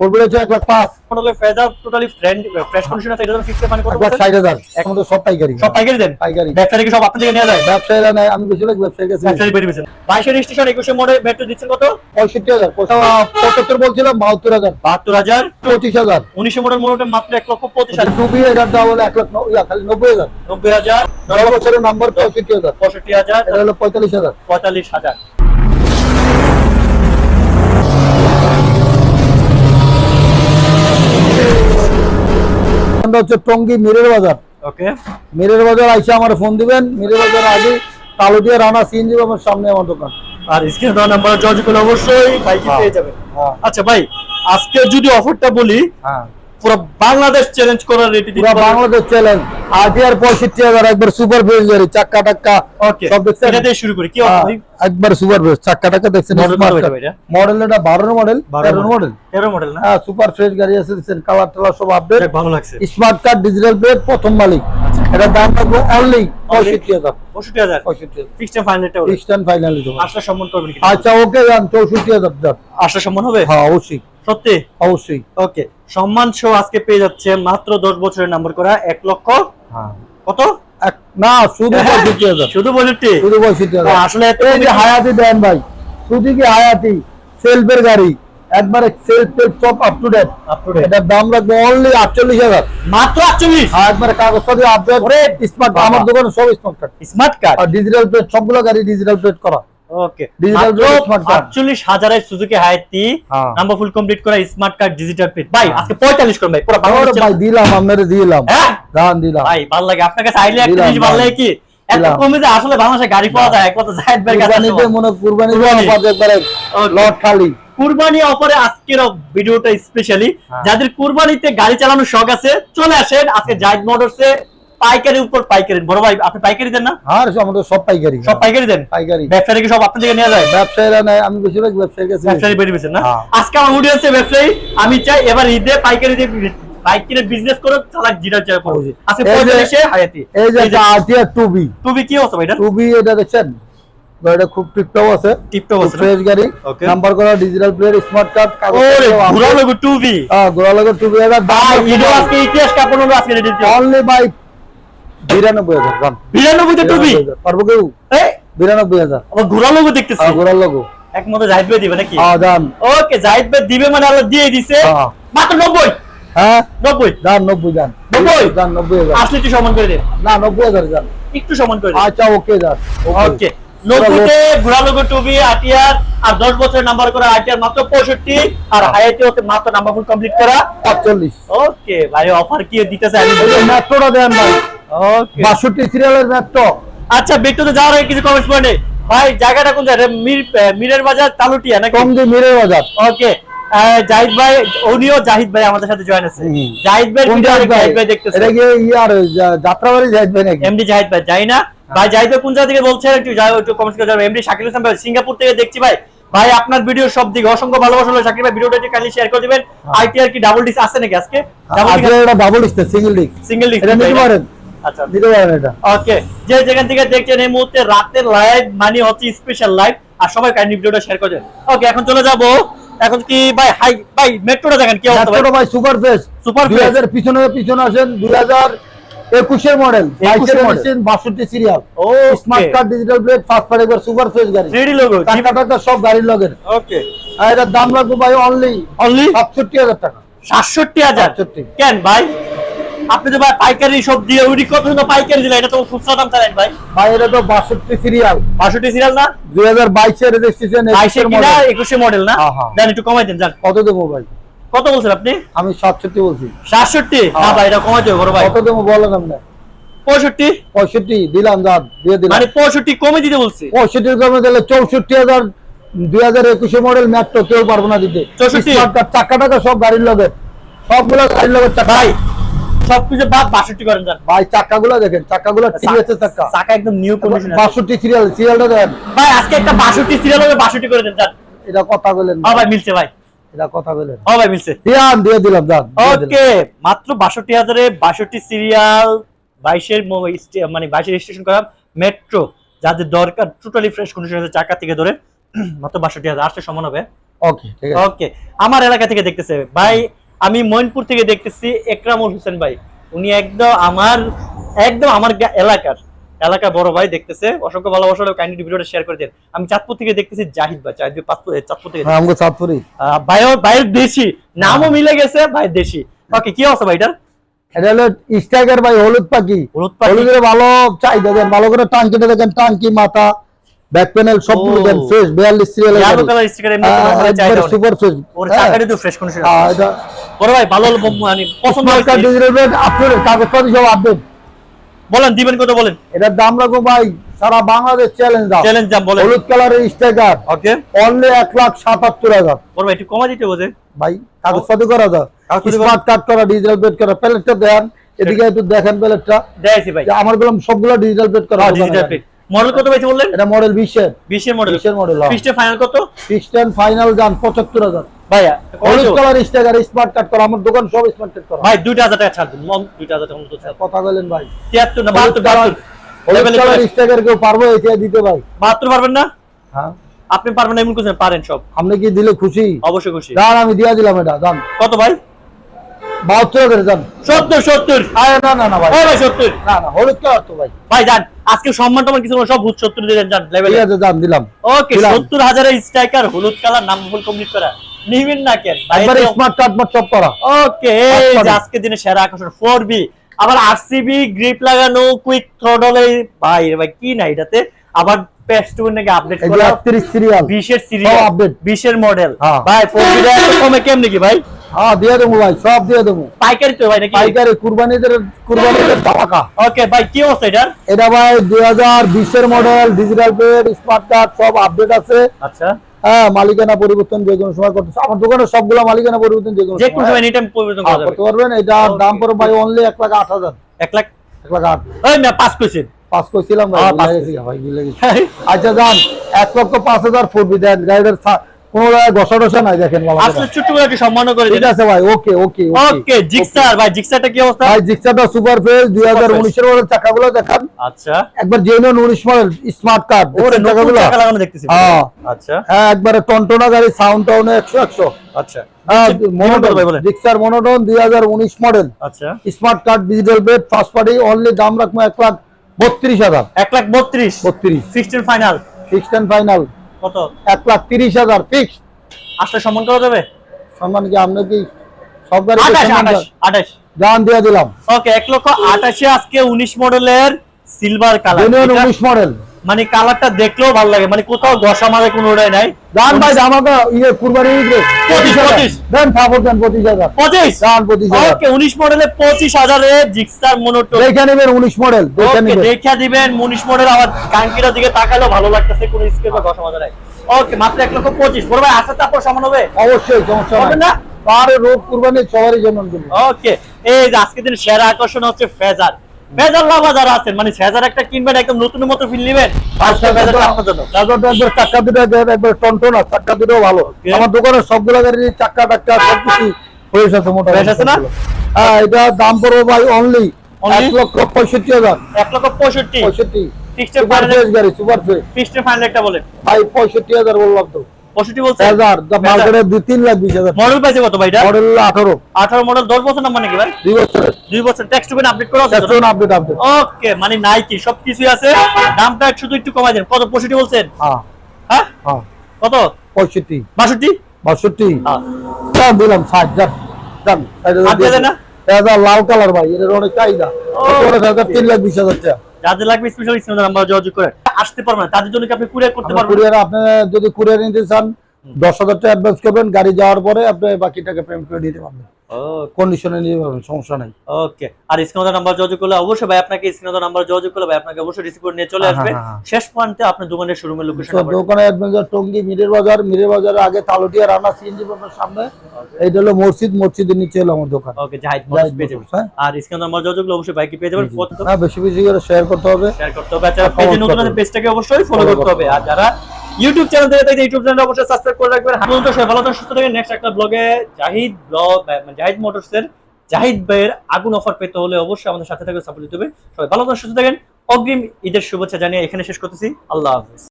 পড়বে হচ্ছে এক লাখ পাঁচ। মডেলের ফেজা টোটালি ফ্রেন্ড ফ্রেশ কন্ডিশন আছে এটা ফিক্সড মানে কত এক লাখ ষাট হাজার। এখন তো সব পাইকারি। সব পাইকারি দেন? পাইকারি। ব্যবসা থেকে সব আপনার থেকে নেওয়া যায়? ব্যবসায়ীরা নেয় আমি বেশি ব্যবসায়ীর কাছে ব্যবসায়ী বেরিয়ে দিচ্ছেন বাইশের স্টেশন একুশে মডেল মেট্রো দিচ্ছেন কত? পঁয়ষট্টি হাজার পঁচাত্তর বলছিলাম বাহাত্তর হাজার। বাহাত্তর হাজার। পঁচিশ হাজার। উনিশে মডেল মাত্র এক লক্ষ পঁচিশ হাজার। টুবি এটার দাম হলো এক লাখ খালি নব্বই হাজার। নব্বই হাজার। দশ বছরের নাম্বার পঁয়ষট্টি হাজার। পঁয়ষট্টি হাজার। এটা হলো পঁয়তাল্লিশ হাজার। পঁয়তাল্লিশ হাজার। আমরা হচ্ছে টঙ্গি মিরের বাজার। ওকে। মিরের বাজার আইসা আমার ফোন দিবেন। মিরের বাজার আগে তালুটিয়া রানা সিএনজি আমার সামনে আমার দোকান। আর স্ক্রিনে দেওয়া নাম্বার জর্জ করলে অবশ্যই বাইকে হ্যাঁ। পেয়ে যাবেন। হ্যাঁ। আচ্ছা ভাই আজকে যদি অফারটা বলি হ্যাঁ। পুরো বাংলাদেশ চ্যালেঞ্জ করার রেটে পুরো বাংলাদেশ চ্যালেঞ্জ আটিয়ার পঁয়ষট্টি হাজার একবার সুপার গাড়ি চাক্কা টাক্কা। ওকে সব দেখছেন? এটা শুরু করি। কি হ্যাঁ, একবার সুপার চাক্কা টাক্কা দেখছেন? মডেল এটা? মডেল তেরো মডেল তেরো মডেল না? হ্যাঁ সুপার ফ্রেশ গাড়ি আছে কালার টালার সব আপডেট যাক, ভালো লাগছে। স্মার্ট কার্ড ডিজিটাল প্লেট প্রথম মালিক। এটা দাম রাখব অনলি পঁয়ষট্টি হাজার। পঁয়ষট্টি হাজার। পঁয়ষট্টি হাজার। ফিক্সড ফাইনাল সম্মান করবেন আচ্ছা ওকে চৌষট্টি হাজার সম্মান হবে? হ্যাঁ অবশ্যই। সত্যি? অবশ্যই। ওকে সম্মান শো আজকে পেয়ে যাচ্ছে মাত্র দশ বছরের নাম্বার করা এক লক্ষ হ্যাঁ। কত? না শুধু পঁয়ষট্টি হাজার। শুধু শুধু পঁয়ষট্টি হাজার। আসলে এই যে হায়াতি দেন ভাই। শুধু কি হায়াতি? সেলফের গাড়ি। একবারে সেলফ সব আপ টু ডেট। এটার দাম রাখব অনলি আটচল্লিশ হাজার। মাত্র আটচল্লিশ? আর একবারে কাগজপাতি আপডেট স্মার্ট বাবা। আমার দোকানে সব স্মার্ট কার্ড স্মার্ট কার্ড আর ডিজিটাল প্লেট সবগুলো গাড়ি ডিজিটাল প্লেট করা। ওকে হাজারের সুজুকি হায়াতি হ্যাঁ। নাম্বার ফুল কমপ্লিট করা স্মার্ট কার্ড ডিজিটাল প্লেট ভাই আজকে পঁয়তাল্লিশ করুন ভাই পুরো বাংলাদেশ ভাই দিলাম দিলাম। হ্যাঁ? দান দিলাম। ভাই ভালো লাগে। আপনার কাছে আইলে একটা জিনিস ভালো লাগে কি? এত কমে যে আসলে বাংলাদেশে গাড়ি পাওয়া যায় একমাত্র জাহেদ কাছে মনে কুরবানি। কুরবানি। একবারে লট খালি। কুরবানি অফারে আজকের ভিডিওটা স্পেশালি হ্যাঁ। যাদের কুরবানিতে গাড়ি চালানোর শখ আছে চলে আসেন আজকে জাহিদ মোটরসে পাইকারির উপর পাইকারি। বড় ভাই আপনি পাইকারি দেন না? আর আমাদের সব পাইকারি। সব পাইকারি দেন? পাইকারি। ব্যবসা থেকে সব আপনার থেকে নেওয়া যায়? ব্যবসায়ীরা নেয় আমি বেশিরভাগ ব্যবসায়ীর কাছে ব্যবসায়ী বেরিয়েছেন না? হ্যাঁ। আজকে আমার অডিয়েন্সে ব্যবসায়ী। আমি চাই এবার ঈদে পাইকারি দিয়ে পাইকারি বিজনেস করে চালাক জিরা চাই করব। আজকে যে- হায়াতি। এই যে আরটিআর টুবি তুমি কি অবস্থা ভাইটা টুবি এটা দেখছেন? গাড়িটা খুব টিপটপ আছে। টিপটপ আছে ফ্রেশ গাড়ি। নাম্বার করা ডিজিটাল প্লেট স্মার্ট কার্ড ওরে ঘুরা লোক টুবি হ্যাঁ গোড়া লাগো টুবি এটা ভাই দাম আজকে ইতিহাস কাপড় হলো আজকে রেডি অনলি বাই বিরানব্বই দাম। বিরানব্বইতে টুবি পারব কেউ? এই বিরানব্বই হাজার। আমার ঘুরা দেখতেছি। হ্যাঁ গোড়ার লোগো একমতো জাহিদ ভাই দিবে নাকি? হ্যাঁ দাম। ওকে জাহিদ ভাই দিবে মানে আল্লাহ দিয়ে দিছে। হ্যাঁ। মাত্র হ্যাঁ? দাম দাম? দাম আসলে একটু সমান করে দেন। না দাম। একটু সমান করে আচ্ছা ওকে দাম। ওকে। নব্বইতে টুবি আটিয়ার আর দশ বছরের নাম্বার করা আটিয়ার মাত্র পঁয়ষট্টি আর হায়াতি হচ্ছে মাত্র নাম্বার ফুল কমপ্লিট করা। আটচল্লিশ ওকে ভাই অফার কি দিতেছে আমি মেট্রোটা দেন ভাই। ওকে। বাষট্টি সিরিয়ালের মেট্রো। আচ্ছা বেটুতে যাওয়ার আগে কিছু কমেন্টস পয়েন্টে ভাই জায়গাটা কোন জায়গা মির মিরের বাজার তালুটিয়া নাকি? মিরের বাজার। ওকে জাহিদ ভাই উনিও জাহিদ ভাই আমাদের সাথে জয়েন আছে। জাহিদ ভাই জাহিদ ভাই? দেখতেছে। এটা কি ইয়ার যাত্রাবাড়ি যাইত ভাই নাকি? এমডি জাহিদ ভাই যাই না। ভাই জাহিদ ভাই কোন জায়গা থেকে বলছেন একটু যাও একটু কমেন্টস করে যাবেন এমডি শাকিল হাসান ভাই সিঙ্গাপুর থেকে দেখছি ভাই। ভাই আপনার ভিডিও সব দিকে অসংখ্য ভালোবাসা হলো। শাকিল ভাই ভিডিওটা একটু শেয়ার করে দিবেন। আইটিআর কি ডাবল ডিস আছে নাকি আজকে? Double disc single disc single disc এটা নিতে পারেন। আচ্ছা। নিতে পারেন এটা। ওকে যে যেখান থেকে দেখছেন এই মুহূর্তে রাতের লাইভ মানে হচ্ছে স্পেশাল লাইভ আর সবাই কাইন্ডলি ভিডিওটা শেয়ার করে দেন। ওকে এখন চলে যাব এখন কি ভাই হাই ভাই মেট্রোটা দেখেন কি অবস্থা মেট্রোটা ভাই সুপার ফেস সুপার ফেস এর পিছনে পিছনে আসেন দুই হাজার একুশের মডেল 21 এর বাষট্টি সিরিয়াল ও smart card digital plate first part একবার সুপার ফেস গাড়ি। 3D লোগো টাকা টাকা সব গাড়ির লগের ওকে আর এটার দাম রাখব ভাই অনলি অনলি সাতষট্টি হাজার টাকা। 67000 67 কেন ভাই? আপনি তো ভাই পাইকারি সব দিয়ে উনি কত সুন্দর পাইকারি দিলেন? এটা তো খুচরা দাম চালেন ভাই। ভাই এটা তো বাষট্টি সিরিয়াল। বাষট্টি সিরিয়াল না? দুই হাজার বাইশের রেজিস্ট্রেশন বাইশে কিনা একুশে মডেল না? হ্যাঁ, হ্যাঁ। দেন একটু কমাই দেন যান। কত দেবো ভাই? কত বলছেন আপনি? আমি সাতষট্টি বলছি। সাতষট্টি? না হ্যাঁ। ভাই এটা কমাই দেবো বড় ভাই। কত দেবো বলেন আপনি? পঁয়ষট্টি? পঁয়ষট্টি দিলাম দাম দিয়ে দিলাম। মানে পঁয়ষট্টি কমে দিতে বলছি। পঁয়ষট্টির কমে দিলে চৌষট্টি হাজার দুই হাজার একুশে মডেল ম্যাট্রো কেউ পারব না দিতে। 64 Smart card, চাকা টাকা সব গাড়ির লগের সবগুলো গাড়ির চাকা। ভাই সবকিছু বাদ বাষট্টি করেন যান। ভাই চাকাগুলো দেখেন চাকাগুলো চাকা চাকা একদম নিউ কন্ডিশন বাষট্টি সিরিয়াল সিরিয়ালটা দেখেন। ভাই আজকে একটা বাষট্টি সিরিয়াল হবে বাষট্টি করে দেন এটা কথা বলেন হ্যাঁ ভাই মিলছে ভাই। এটা কথা বলেন। হ্যাঁ ভাই মিলছে। দিয়ান দিয়ে দিলাম ওকে মাত্র বাষট্টি হাজারে বাষট্টি সিরিয়াল বাইশের মানে বাইশের স্টেশন করা মেট্রো যাদের দরকার টোটালি ফ্রেশ কন্ডিশন আছে চাকা থেকে ধরে। মাত্র বাষট্টি হাজার আসলে সমান হবে। ওকে ঠিক আছে। ওকে আমার এলাকা থেকে দেখতেছে। ভাই আমি মইনপুর থেকে দেখতেছি একরামুল হোসেন ভাই। উনি একদম আমার একদম আমার এলাকার এলাকার বড় ভাই দেখতেছে। অসংখ্য ভালোবাসা হলে কাইন্ডলি ভিডিওটা শেয়ার করে দেন। আমি চাঁদপুর থেকে দেখতেছি জাহিদ ভাই জাহিদ ভাই চাঁদপুর থেকে হ্যাঁ আমগো চাঁদপুরি আহ, ভাইও ভাইয়ের দেশি নামও মিলে গেছে ভাই দেশি। ওকে কি অবস্থা ভাই এটার? এটা হলো স্ট্রাইকার ভাই হলুদ পাখি। হলুদ পাখি। ভালো চাহিদা দেন ভালো করে টাঙ্কিটা দেখেন টাঙ্কি মাথা। Back panel. দেন ফ্রেশ বিয়াল্লিশ সিরিয়াল ইয়ালো কালার স্টিকার এমনি তো normally চাহিদা অনেক। সুপার ফ্রেশ ওর তো ফ্রেশ কন্ডিশন এটা বড় ভাই ভালো মানে পছন্দ হয়েছে। ডিজিটাল কাগজপত্র সব আপডেট বলেন দিবেন কত বলেন? এটার দাম রাখব ভাই সারা বাংলাদেশ চ্যালেঞ্জ দাম চ্যালেঞ্জ দাম বলেন। হলুদ কালারের স্ট্রাইকার ওকে অনলি এক লাখ সাতাত্তর হাজার। বড় ভাই একটু কমা দিতে বোঝে ভাই কাগজপত্র করা দাও। স্মার্ট কার্ড করা ডিজিটাল করা প্যালেটটা দেন। এদিকে একটু দেখেন প্যালেটটা দেখাইছি ভাই। আমার বললাম সবগুলো ডিজিটাল প্লেট করা ডিজিটাল প্লেট মডেল কত পাইছে বললেন? এটা মডেল বিশের। 20 এর মডেল মডেল ফিক্সড ফাইনাল কত ফাইনাল পঁচাত্তর ভাইয়া হলুদ কালার স্মার্ট কার্ড করা। আমার দোকান সব স্মার্ট কার্ড করা। ভাই 2000 টাকা ছাড় দিন। মম 2000 টাকা মতো ছাড় কথা বলেন ভাই। 73 না হলুদ 72 হলুদ কালার কেউ পারব এটা দিতে ভাই। 72 পারবেন না? হ্যাঁ। আপনি পারবেন না এমন কিছু পারেন সব। আপনি কি দিলে খুশি? অবশ্যই খুশি। দাঁড়ান আমি দিয়া দিলাম এটা দাম কত ভাই? বাহাত্তর হাজার দাম 70 70 আরে না না না ভাই। ভাই 70 না না হলুদ কালার তো ভাই? ভাই যান। আজকে সম্মান টমান কিছু সব ভূত 70 দিলেন যান ঠিক আছে দিলাম। ওকে 70 হাজারের স্ট্রাইকার হলুদ কালার নাম ফুল কমপ্লিট করা। নিবেন না কেন? একবারে স্মার্ট কার্ড মার সব করা। ওকে আজকে দিনে সেরা আকর্ষণ 4B আবার আরসিবি গ্রিপ লাগানো কুইক থ্রোটলে ভাই রে ভাই কি না এটাতে? আবার পেস্টুন নাকি আপডেট করা। একত্রিশ সিরিয়াল 20 এর সিরিয়াল update। 20 এর মডেল। ভাই 4B টা এত কমে কেমনে কি ভাই? হ্যাঁ দিয়ে দেবো ভাই সব দিয়ে দেবো। পাইকারি তো ভাই নাকি? পাইকারি কুরবানিদের কুরবানিদের ধামাকা ওকে ভাই কি অবস্থা এটার? এটা ভাই দুই হাজার বিশের model digital plate smart card সব আপডেট আছে। আচ্ছা। হ্যাঁ মালিকানা পরিবর্তন যে কোনো সময় করতে আমার দোকানে সবগুলো মালিকানা পরিবর্তন যে কোনো যে কোনো সময় সময় এনি টাইম পরিবর্তন হ্যাঁ, করা যাবে। করতে পারবেন। এটার দাম পড়ে ভাই অনলি এক লাখ আট হাজার। 1 লাখ? এক লাখ আট। ওই না পাস করছেন পাঁচ করছিলাম ভাই হ্যাঁ, ভুলে পাঁচ গেছি। ভাই ভুলে গেছি আচ্ছা যান। এক লক্ষ পাঁচ হাজার ফুটবি দেন গাড়িটার সা- ঘষা টসা নাই দেখেন আসলে ছোট্ট করে একটু সম্মান করে ঠিক আছে ভাই ওকে ওকে ওকে জিক্সার ভাই জিক্সারটা কি অবস্থা? ভাই জিক্সাটা সুপার ফেস দুই হাজার মডেল চাকাগুলো দেখান। আচ্ছা। একবার জেনুইন উনিশ মডেল স্মার্ট কার্ড ওরে চাকাগুলো? টাকা লাগানো দেখতেছি। হ্যাঁ। আচ্ছা। হ্যাঁ একবারে টনটনা গাড়ি সাউন্ড টাউনে একশো একশো। আচ্ছা। হ্যাঁ মনোটন ভাই জিক্সার মডেল আচ্ছা। স্মার্ট কার্ড ডিজিটাল বেড ফার্স্ট পার্টি অনলি দাম রাখব এক লাখ বত্রিশ হাজার। এক লাখ বত্রিশ। বত্রিশ। Fixed final fixed and final কত? এক লাখ তিরিশ হাজার ফিক্স আসলে সম্মান করা যাবে সম্মান কি আমরা কি সব গাড়ি আঠাশ জান দিয়ে দিলাম। ওকে এক লক্ষ আঠাশে আজকে উনিশ মডেলের সিলভার কালার উনিশ মডেল। মানে কালারটা দেখলেও ভালো লাগে। মানে কোথাও ঘষা মারে কোনো ওটাই নাই। জান ভাই আমাকে ইয়ে কুরবানি ঈদে। পঁচিশ, হাজার। পঁচিশ। দেন ফাফর দেন পঁচিশ হাজার। পঁচিশ? জান পঁচিশ হাজার। ওকে উনিশ মডেলে পঁচিশ হাজারে জিক্সার মনোটো দেখে নেবেন উনিশ মডেল দেখে ওকে নেবেন। দেখা দিবেন উনিশ মডেল আমার কাঙ্কিটার দিকে তাকালেও ভালো লাগতেছে কোনো স্কেল বা ঘষা মারা নাই। ওকে মাত্র এক লক্ষ পঁচিশ। বড় ভাই আসার তারপর সমান হবে? অবশ্যই সমস্যা হবে না? আর রোগ কুরবানি সবারই জন্য ওকে এই যে আজকে দিন সেরা আকর্ষণ হচ্ছে ফেজার। ফেজার লাভা যারা আছেন মানে ফেজার একটা কিনবেন একদম নতুন মতো ফিল নেবেন। আপনার জন্য। একবার চাক্কা দুটো একবার টনটনা চাক্কা দুটো ভালো। আমার দোকানে সবগুলো গাড়ির চাক্কা টাক্কা সব কিছু হয়ে আছে মোটামুটি না? হ্যাঁ এটা দাম পড়বে ভাই অনলি? এক লক্ষ পঁয়ষট্টি হাজার। এক লক্ষ পঁয়ষট্টি? পঁয়ষট্টি। সুপার ফাইনাল ফ্রেশ গাড়ি সুপার ফ্রেশ ফাইনাল একটা বলেন। ভাই পঁয়ষট্টি হাজার বললাম তো। পঁয়ষট্টি বলছে? মার্কেটে দুই তিন লাখ বিশ হাজার। মডেল পাইছে কত ভাই এটা? মডেল আঠারো। আঠারো মডেল দশ বছর নাম্বার নাকি ভাই? দুই বছরের। দুই বছর। ট্যাক্স টুকেন আপডেট করা আছে তো? আপডেট আপডেট ওকে মানে নাইকি সবকিছুই আছে। দামটা শুধু একটু কমাই দেন। কত পঁয়ষট্টি বলছেন? হ্যাঁ। হ্যাঁ? হ্যাঁ। কত? পঁয়ষট্টি। বাষট্টি? বাষট্টি। হ্যাঁ। দাম দিলাম ষাট যান। যান। আর দেন না? হাজার লাল কালার ভাই এর অনেক চাহিদা। তিন লাখ বিশ হাজার টাকা। যাদের লাগবে স্পেশাল স্ক্রিনে নাম্বার যোগাযোগ করে। আসতে পারবেন না তাদের জন্য কি আপনি কুরিয়ার করতে পারবেন কুরিয়ার আপনি যদি কুরিয়ার নিতে চান দশ হাজার টাকা অ্যাডভান্স করবেন গাড়ি যাওয়ার পরে আপনি বাকি টাকা পেমেন্ট করে দিতে পারবেন। কন্ডিশনে নিতে পারবেন সমস্যা নাই। ওকে আর স্ক্রিনে নাম্বার যোগাযোগ করলে অবশ্যই ভাই আপনাকে স্ক্রিনে নাম্বার যোগাযোগ করলে ভাই আপনাকে অবশ্যই রিসিভ করে নিয়ে চলে হ্যাঁ, আসবে। হ্যাঁ, হ্যাঁ। শেষ পয়েন্টে আপনার দোকানের শোরুমের লোকেশন দোকানে অ্যাডভেঞ্চার টঙ্গি মিরের বাজার মিরের আগে তালুটিয়া রানা সিএনজি পাম্পের সামনে। এইটা হলো মসজিদ মসজিদের নিচে হলো আমার দোকান। ওকে জাহিদ মোটরস পেয়ে যাবেন। হ্যাঁ। আর স্ক্রিনে নাম্বার যোগাযোগ করলে অবশ্যই বাইকে পেয়ে যাবেন। কত? বেশি বেশি করে শেয়ার করতে হবে। শেয়ার করতে হবে। আচ্ছা পেজে নতুন পেজটাকে অবশ্যই ফলো করতে হবে। আর যারা ইউটিউব চ্যানেল থেকে দেখে ইউটিউব চ্যানেল অবশ্যই সাবস্ক্রাইব করে রাখবেন। হামুল তো সবাই ভালো থাকুন, সুস্থ থাকেন। নেক্সট একটা ব্লগে জাহিদ ব্লগ মানে জাহিদ মোটরসের জাহিদ ভাইয়ের আগুন অফার পেতে হলে অবশ্যই আমাদের সাথে থাকবে সাপোর্ট দিতে হবে। সবাই ভালো থাকুন, সুস্থ থাকেন। অগ্রিম ঈদের শুভেচ্ছা জানিয়ে এখানে শেষ করতেছি। আল্লাহ হাফিজ।